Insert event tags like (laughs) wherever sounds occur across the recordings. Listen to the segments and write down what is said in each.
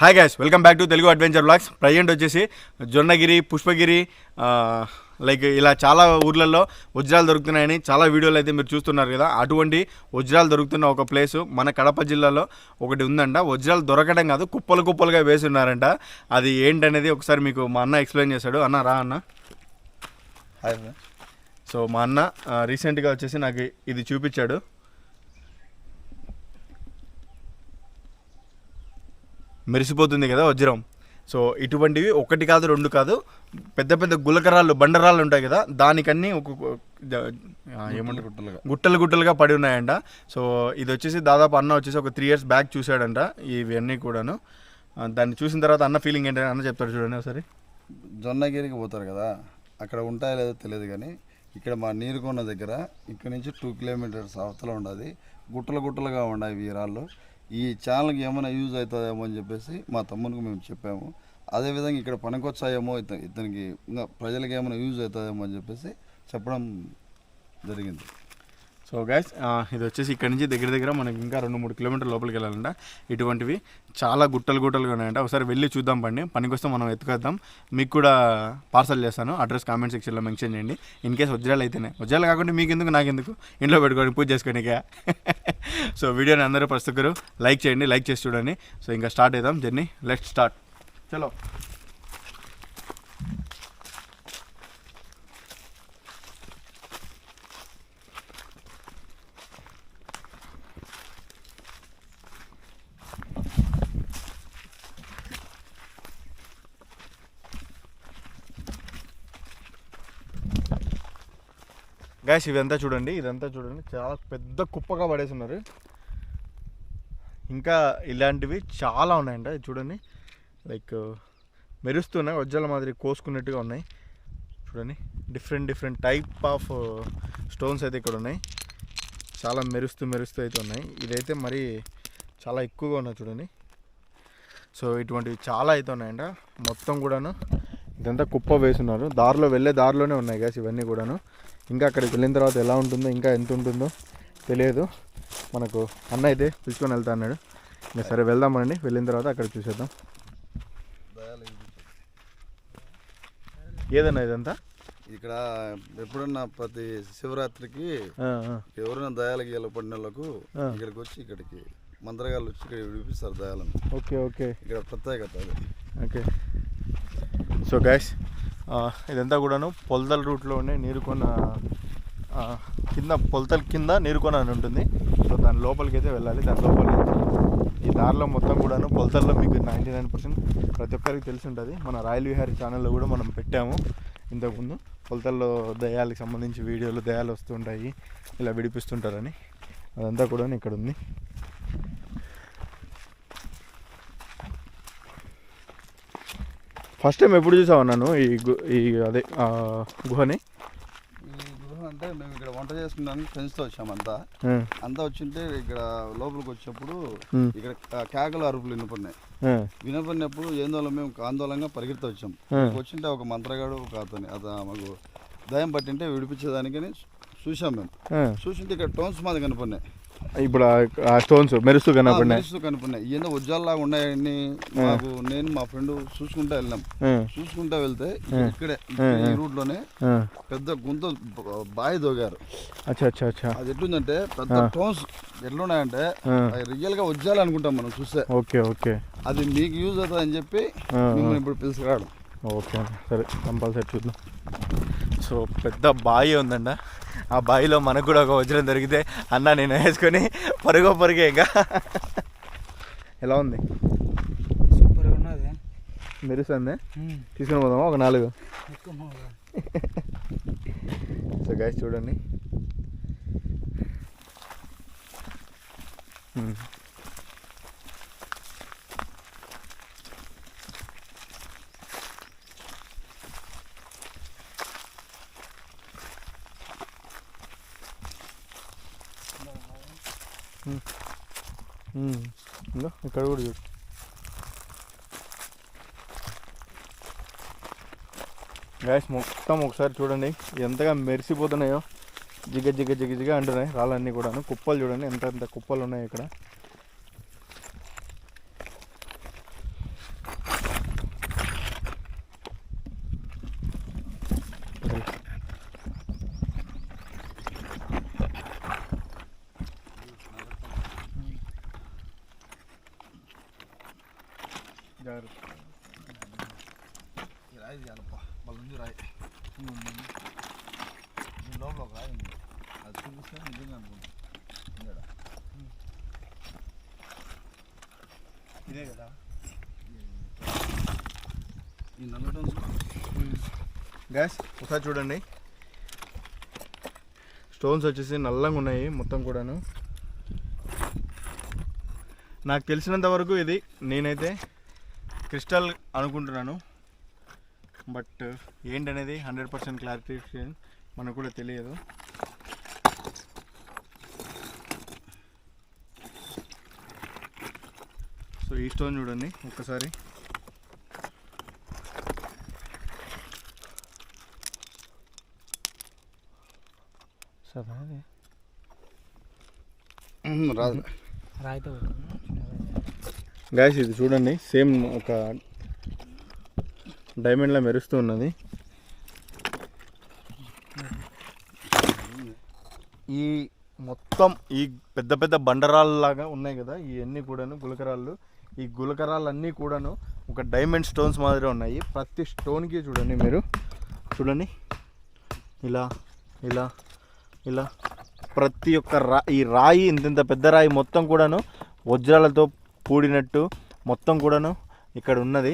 Hi guys welcome back to Telugu adventure blogs present వచ్చేసి Jonnagiri Pushpagiri like ఇలా చాలా ఊర్లలో వజ్రాలు దొరుకుతున్నాయని చాలా వీడియోలు అయితే మీరు చూస్తున్నారు కదా. అటువంటి వజ్రాలు దొరుకుతున్న ఒక ప్లేస్ మన కడప జిల్లాలో ఒకటి ఉందంట. వజ్రాలు దొరకడం కాదు కుప్పలు కుప్పలుగా వేసి ఉన్నారంట. అది ఏంటనేది ఒకసారి మీకు మా అన్న ఎక్స్ప్లెయిన్ చేశాడు. అన్న రా అన్న. హాయ్ సో మా అన్న రీసెంట్గా వచ్చేసి నాకు ఇది చూపించాడు. మెరిసిపోతుంది కదా వజ్రం. సో ఇటువంటివి ఒకటి కాదు రెండు కాదు పెద్ద పెద్ద గులకరాళ్ళు బండరాళ్ళు ఉంటాయి కదా దానికన్నీ ఆ, ఏమంటారు? గుట్టలుగా. గుట్టలు గుట్టలుగా పడి ఉన్నాయంట. సో ఇది వచ్చేసి దాదాపు అన్న వచ్చేసి ఒక త్రీ ఇయర్స్ బ్యాక్ చూశాడంట ఇవన్నీ కూడాను. దాన్ని చూసిన తర్వాత అన్న ఫీలింగ్ ఏంటని అన్న చెప్తాడు చూడండి ఒకసారి. జొన్నగిరికి పోతారు కదా అక్కడ ఉంటాయో లేదో తెలియదు కానీ ఇక్కడ మా నీరుకొండ దగ్గర ఇక్కడ నుంచి టూ కిలోమీటర్స్ అవతల ఉండదు. గుట్టలు గుట్టలుగా ఉన్నాయి ఈ రాళ్ళు ఈ ఛానల్కి ఏమైనా యూజ్ అవుతుందేమో అని చెప్పేసి మా తమ్మునికి మేము చెప్పాము. అదేవిధంగా ఇక్కడ పనికొచ్చాయేమో ఇతనికి ఇంకా ప్రజలకు ఏమైనా యూజ్ అవుతుందేమో అని చెప్పేసి చెప్పడం జరిగింది. సో గైస్ ఇది వచ్చేసి ఇక్కడ నుంచి దగ్గర దగ్గర మనకి ఇంకా రెండు మూడు కిలోమీటర్ లోపలికి వెళ్ళాలంట. ఇటువంటివి చాలా గుట్టలు గుట్టలుగా ఉన్నాయంట. ఒకసారి వెళ్ళి చూద్దాం పండి. పనికొస్తే మనం ఎత్తుకొద్దాం మీకు కూడా పార్సల్ చేస్తాను. అడ్రస్ కామెంట్ సెక్షన్లో మెన్షన్ చేయండి. ఇన్ కేస్ వజ్రాలు అయితేనే. వజ్రాలు కాకుండా మీకు ఎందుకు నాకెందుకు? ఇంట్లో పెట్టుకోండి పూజ చేసుకోండి సో (laughs) వీడియోని అందరూ ప్రతి లైక్ చేయండి. లైక్ చేసి చూడండి. సో ఇంకా స్టార్ట్ అవుదాం జర్నీ. Let start. చలో. గ్యాస్ ఇదంతా చూడండి ఇదంతా చూడండి. చాలా పెద్ద కుప్పగా పడేసి ఉన్నారు ఇంకా ఇలాంటివి చాలా ఉన్నాయంట చూడండి. లైక్ మెరుస్తున్నాయి వజ్జల మాదిరి కోసుకున్నట్టుగా ఉన్నాయి. చూడండి different different type of stones అయితే ఇక్కడ ఉన్నాయి. చాలా మెరుస్తూ మెరుస్తూ అయితే ఉన్నాయి. ఇదైతే మరి చాలా ఎక్కువగా ఉన్నాయి చూడండి. సో ఇటువంటివి చాలా అయితే ఉన్నాయంట. మొత్తం కూడాను ఇదంతా కుప్ప వేసున్నారు. దారిలో వెళ్ళే దారిలోనే ఉన్నాయి గ్యాస్ ఇవన్నీ కూడాను. ఇంకా అక్కడికి వెళ్ళిన తర్వాత ఎలా ఉంటుందో ఇంకా ఎంత ఉంటుందో తెలియదు. మనకు అన్న అయితే పిలుచుకొని వెళ్తా అన్నాడు. ఇంకా సరే వెళ్దామండి వెళ్ళిన తర్వాత అక్కడ చూసేద్దాం. ఏదన్నా ఇదంతా? ఇక్కడ ఎప్పుడన్నా ప్రతి శివరాత్రికి. ఎవరైనా దయాలకి గీల పడిన వాళ్ళకు. ఇక్కడికి వచ్చి ఇక్కడికి మంత్రగాళ్ళు వచ్చి ఇక్కడ విడిపిస్తారు దయాలను. Okay okay. ఇక్కడ ప్రత్యేకత అది. ఓకే. సో గైస్ ఇదంతా కూడాను పొలతల రూట్లో ఉండే నీరుకొన కింద పొలతల కింద నీరుకొన అని ఉంటుంది. సో దాని లోపలికి అయితే వెళ్ళాలి. దాని లోపల ఈ దారిలో మొత్తం కూడాను పొలతల్లో మీకు నైంటీ నైన్ పర్సెంట్ ప్రతి ఒక్కరికి తెలిసి ఉంటుంది మన రాయల్ విహారీ ఛానల్లో కూడా మనం పెట్టాము ఇంతకుముందు. పొలతల్లో దయాలకు సంబంధించి వీడియోలు దయాలు వస్తుంటాయి ఇలా విడిపిస్తుంటారని. అదంతా కూడా ఇక్కడ ఉంది ఫస్ట్ టైం ఎప్పుడు చూసావు నన్ను ఈ ఈ అదే గుహని? ఈ గృహ అంటే మేము ఇక్కడ వంట చేసుకున్నానికి ఫ్రెండ్స్తో వచ్చాము అంతా. వచ్చింటే ఇక్కడ లోపలికి వచ్చినప్పుడు ఉమ్, ఇక్కడ కేకలు అరుపులు వినపడినాయి. వినపడినప్పుడు ఏందో మేము ఆందోళనగా పరిగెత్తి వచ్చాం. వచ్చింటే ఒక మంత్రగాడు ఒక అతని అత మాకు దయం పట్టింటే విడిపించేదానికని చూసాం మేము. చూసింటే ఇక్కడ టోన్స్ మాది కనపడినాయి. ఇప్పుడు ఆ- స్టోన్స్ మెరుస్తూ కనపడినాయి. మెరుస్తూ కనపడినాయి. ఏందో ఉజ్జాల్లాగా ఉన్నాయని మాకు నేను మా ఫ్రెండ్ చూసుకుంటా వెళ్ళాం. చూసుకుంటా వెళ్తే ఇక్కడే ఈ రూట్లోనే. పెద్ద గుంత బ- బావి దోగారు. అచ్చా అచ్చా అచ్చా. అది ఎట్లుందంటే పెద్ద టోన్స్ ఎట్లున్నాయంటే రియల్గా ఉజ్జాలు అనుకుంటాం మనం చూస్తే. Okay okay. అది మీకు యూజ్ అవుతుంది అని చెప్పి మిమ్మల్ని ఇప్పుడు పిలుచుకురావడం. ఓకే. సరే కంపల్సరీ చూద్దాం. సో పెద్ద బావి ఉందండ ఆ బావిలో మనకు కూడా ఒక వజ్రం దొరికితే అన్న నేను వేసుకొని పరుగో పరుగే ఇంకా. ఎలా ఉంది? సూపర్గా ఉన్నది. మెరుస్తుంది? తీసుకుని పోదామా? ఒక నాలుగు. సో గైస్ చూడండి మ్మ్. మ్మ్. మ్మ్. ఇంకా ఇక్కడ కూడా చూడు గ్యాస్ మొత్తం ఒకసారి చూడండి. ఎంతగా మెరిసిపోతున్నాయో. జిగ జిగ జిగ జిగ అంటున్నాయి రాళ్ళన్నీ కూడాను. కుప్పలు చూడండి ఎంత ఎంత కుప్పలు ఉన్నాయి ఇక్కడ. జాగ్రత్త రాయి తీయాలప్పా మళ్ళీ ఉంది రాయి. దీని లోపల ఒక రాయి ఉంది. అది చూపిస్తే నిజంగా అనుకుంటా? ఇదే కదా? గ్యాస్ ఒకసారి చూడండి. స్టోన్స్ వచ్చేసి నల్లంగా ఉన్నాయి మొత్తం కూడాను. నాకు తెలిసినంత వరకు ఇది నేనైతే క్రిస్టల్ అనుకుంటున్నాను. బట్ ఏంటనేది హండ్రెడ్ పర్సెంట్ క్లారిఫికేషన్ మనకు కూడా తెలియదు. సో ఈ స్టోన్ చూడండి ఒక్కసారి. సరే రాదు. రాయితో గాయస్ ఇది చూడండి. సేమ్ ఒక డైమండ్లా మెరుస్తూ ఉన్నది. ఈ మొత్తం ఈ పెద్ద పెద్ద బండరాళ్ళలాగా ఉన్నాయి కదా ఇవన్నీ కూడాను గులకరాళ్ళు. ఈ గులకరాళ్ళన్నీ కూడాను ఒక డైమండ్ స్టోన్స్ మాదిరి ఉన్నాయి. ప్రతి స్టోన్కి చూడండి మీరు. చూడండి. ఇలా ఇలా ఇలా. ప్రతి ఒక్క రా ఈ రాయి ఇంత ఇంత పెద్ద రాయి మొత్తం కూడాను వజ్రాలతో కూడినట్టు మొత్తం కూడాను ఇక్కడ ఉన్నది.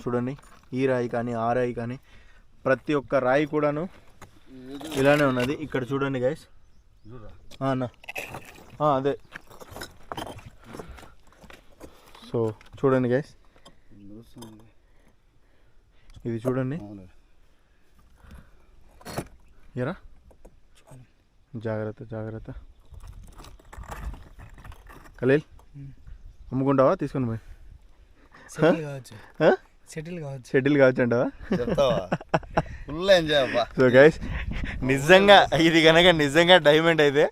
చూడండి ఈ రాయి కానీ ఆ రాయి కానీ ప్రతి ఒక్క రాయి కూడాను ఇలానే ఉన్నది. ఇక్కడ చూడండి గైస్ అన్న. అదే. సో చూడండి గైస్ ఇది చూడండి. ఎరా? జాగ్రత్త జాగ్రత్త. ఖలీల్ అమ్ముకుంటావా? తీసుకొని పోయి. సెటిల్ కావచ్చు. ఆ? సెటిల్ కావచ్చు. షెడ్యూల్ కావచ్చు అంటావా ఫుల్ ఎంజాయ్ అబ్బా. సో గైస్ నిజంగా ఇది కనుక నిజంగా డైమండ్ అయితే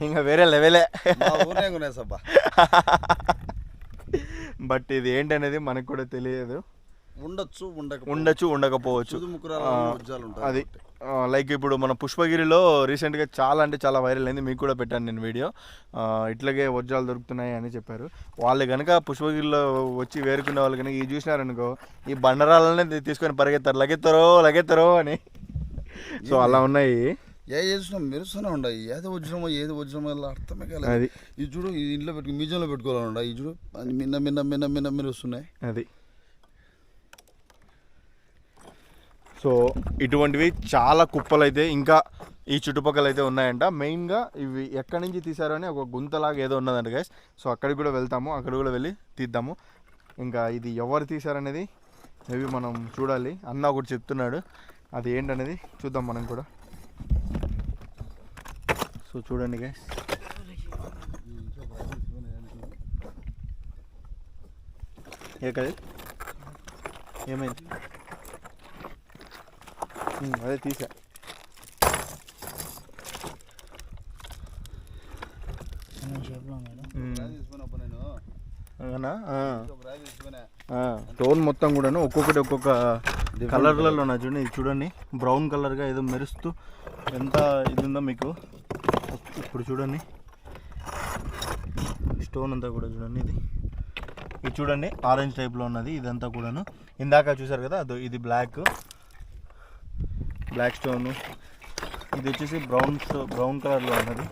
ఇంకా వేరే లెవెలే మా ఊరే కొనేసబ్బా. (laughs) బట్ ఇది ఏంటనేది మనకు కూడా తెలియదు. ఉండొచ్చు ఉండక ఉండొచ్చు ఉండకపోవచ్చు. అది. లైక్ ఇప్పుడు మన పుష్పగిరిలో రీసెంట్గా చాలా అంటే చాలా వైరల్ అయింది మీకు కూడా పెట్టాను నేను వీడియో. ఇట్లాగే వజ్రాలు దొరుకుతున్నాయి అని చెప్పారు. వాళ్ళు కనుక పుష్పగిరిలో వచ్చి వేరుకునే వాళ్ళు కనుక ఇది చూసినారనుకో ఈ బండరాలనే తీసుకొని పరిగెత్తారు. లగెత్తరో లగెత్తరో అని. సో అలా ఉన్నాయి. ఏ చేసినా మెరుస్తూనే ఉండవు ఏది వజ్రమో ఏది వజ్రమో ఇలా అర్థమే కాలేదు. అది. ఇది చూడు ఇది ఇంట్లో పెట్టుకు మ్యూజియంలో పెట్టుకోవాలని ఉండ ఇది చూడు మిన్న మిన్న మిన్న మిన్న మెరుస్తున్నాయి అది. సో ఇటువంటివి చాలా కుప్పలు అయితే ఇంకా ఈ చుట్టుపక్కల అయితే ఉన్నాయంట. మెయిన్గా ఇవి ఎక్కడి నుంచి తీసారో అని ఒక గుంతలాగా ఏదో ఉన్నదంట గైస్ సో అక్కడికి కూడా వెళ్తాము. అక్కడ కూడా వెళ్ళి తీద్దాము. ఇంకా ఇది ఎవరు తీశారనేది మేబీ మనం చూడాలి. అన్న ఒకటి చెప్తున్నాడు. అది ఏంటనేది చూద్దాం మనం కూడా. సో చూడండి గైస్ ఏ కదా ఏమైంది ఉమ్, అదే తీసా షేప్లో ఉన్నాడు ఉమ్, రాయి తీసుకున్నప్పుడు నేను అవునా ఆ, ఒక రాయి తీసుకునే ఆ, స్టోన్ మొత్తం కూడాను ఒక్కొక్కటి ఒక్కొక్క కలర్లలో ఉన్నాయి చూడండి ఇది చూడండి. బ్రౌన్ కలర్గా ఏదో మెరుస్తూ. ఎంత ఇది ఉందో మీకు? ఇప్పుడు చూడండి. స్టోన్ అంతా కూడా చూడండి ఇది. ఇది చూడండి ఆరెంజ్ టైప్లో ఉన్నది ఇదంతా కూడాను. ఇందాక చూసారు కదా అదో ఇది బ్లాక్ బ్లాక్ స్టోన్. ఇది వచ్చేసి బ్రౌన్ బ్రౌన్ కలర్లో ఉన్నది.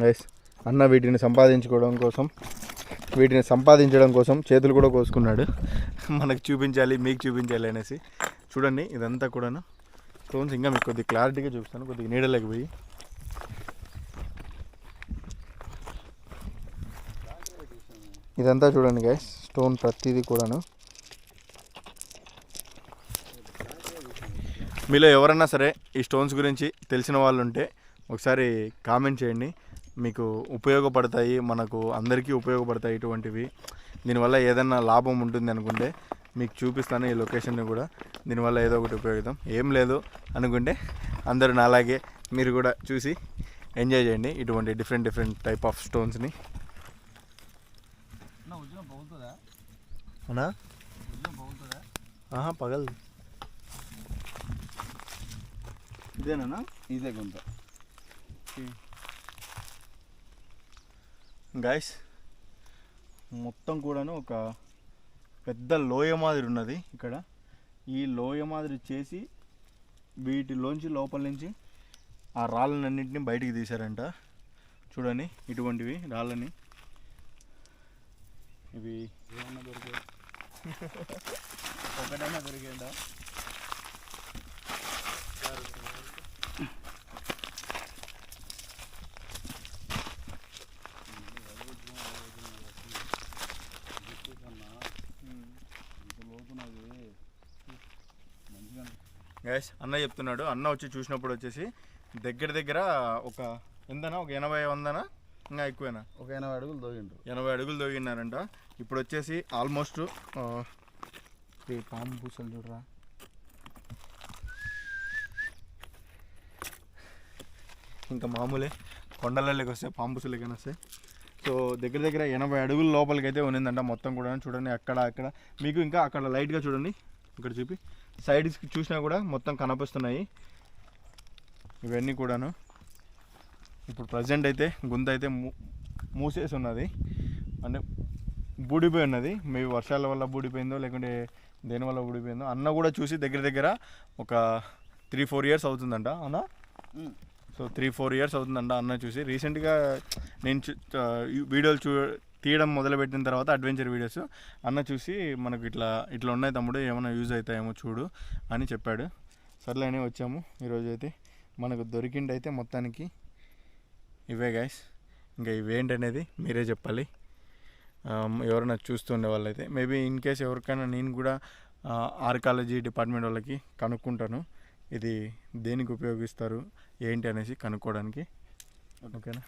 గైస్ అన్న వీటిని సంపాదించుకోవడం కోసం వీటిని సంపాదించడం కోసం చేతులు కూడా కోసుకున్నాడు. మనకు చూపించాలి మీకు చూపించాలి అనేసి. చూడండి ఇదంతా కూడాను. స్టోన్స్ ఇంకా మీకు కొద్దిగా క్లారిటీగా చూపిస్తాను. కొద్దిగా నీడలోకి పోయి. ఇదంతా చూడండి గైస్ స్టోన్ ప్రతిదీ కూడాను. మీలో ఎవరన్నా సరే ఈ స్టోన్స్ గురించి తెలిసిన వాళ్ళు ఉంటే ఒకసారి కామెంట్ చేయండి. మీకు ఉపయోగపడతాయి మనకు అందరికీ ఉపయోగపడతాయి ఇటువంటివి. దీనివల్ల ఏదన్నా లాభం ఉంటుంది అనుకుంటే మీకు చూపిస్తాను ఈ లొకేషన్ని కూడా. దీనివల్ల ఏదో ఒకటి ఉపయోగిద్దాం. ఏం లేదు అనుకుంటే అందరూ నాలాగే మీరు కూడా చూసి ఎంజాయ్ చేయండి ఇటువంటి డిఫరెంట్ డిఫరెంట్ టైప్ ఆఫ్ స్టోన్స్ని. అవునా ఆహా పగలదు ఇదేనా ఇదే గుంత. గాయస్ మొత్తం కూడాను ఒక పెద్ద లోయ మాదిరి ఉన్నది ఇక్కడ. ఈ లోయ మాదిరి చేసి వీటిలోంచి లోపల నుంచి ఆ రాళ్ళనన్నింటినీ బయటికి తీశారంట. చూడండి ఇటువంటివి రాళ్ళని. ఇవి (laughs) ఒకటైనా దొరికేండా గైస్ అన్న చెప్తున్నాడు. అన్న వచ్చి చూసినప్పుడు వచ్చేసి దగ్గర దగ్గర ఒక ఎంతనా? ఒక ఎనభై వందనా? ఇంకా ఎక్కువేనా? ఒక ఎనభై అడుగులు దోగిండ్రు. ఎనభై అడుగులు తోగినారంట ఇప్పుడు వచ్చేసి ఆల్మోస్ట్ పాము పూసలు చూడరా? ఇంకా మామూలే కొండలలోకి వస్తే పాము పూసలకైనా వస్తాయి సో దగ్గర దగ్గర ఎనభై అడుగుల లోపలికి అయితే ఉన్నిందంట మొత్తం కూడా చూడండి అక్కడ అక్కడ. మీకు ఇంకా అక్కడ లైట్గా చూడండి. ఇక్కడ చూపి. సైడ్స్కి చూసినా కూడా మొత్తం కనిపిస్తున్నాయి ఇవన్నీ కూడాను. ఇప్పుడు ప్రజెంట్ అయితే గుంత అయితే మూ మూసేసి ఉన్నది అంటే బూడిపోయి ఉన్నది. మేబీ వర్షాల వల్ల బూడిపోయిందో లేకుంటే దేని వల్ల బూడిపోయిందో అన్న కూడా చూసి దగ్గర దగ్గర ఒక త్రీ ఫోర్ ఇయర్స్ అవుతుందంట అన్న సో త్రీ ఫోర్ ఇయర్స్ అవుతుందంట అన్న చూసి. రీసెంట్గా నేను వీడియోలు చూ తీయడం మొదలుపెట్టిన తర్వాత అడ్వెంచర్ వీడియోస్. అన్న చూసి మనకు ఇట్లా ఇట్లా ఉన్నాయి తమ్ముడు ఏమైనా యూజ్ అవుతాయేమో చూడు అని చెప్పాడు. సర్లేనే వచ్చాము. ఈరోజు అయితే మనకు దొరికిండి అయితే మొత్తానికి ఇవే గైస్ ఇంకా ఇవేంటనేది మీరే చెప్పాలి. ఎవరైనా చూస్తుండే వాళ్ళైతే. మేబీ ఇన్ కేస్ ఎవరికైనా నేను కూడా ఆర్కాలజీ డిపార్ట్మెంట్ వాళ్ళకి కనుక్కుంటాను. ఇది దేనికి ఉపయోగిస్తారు ఏంటి అనేసి కనుక్కోవడానికి. ఓకేనా?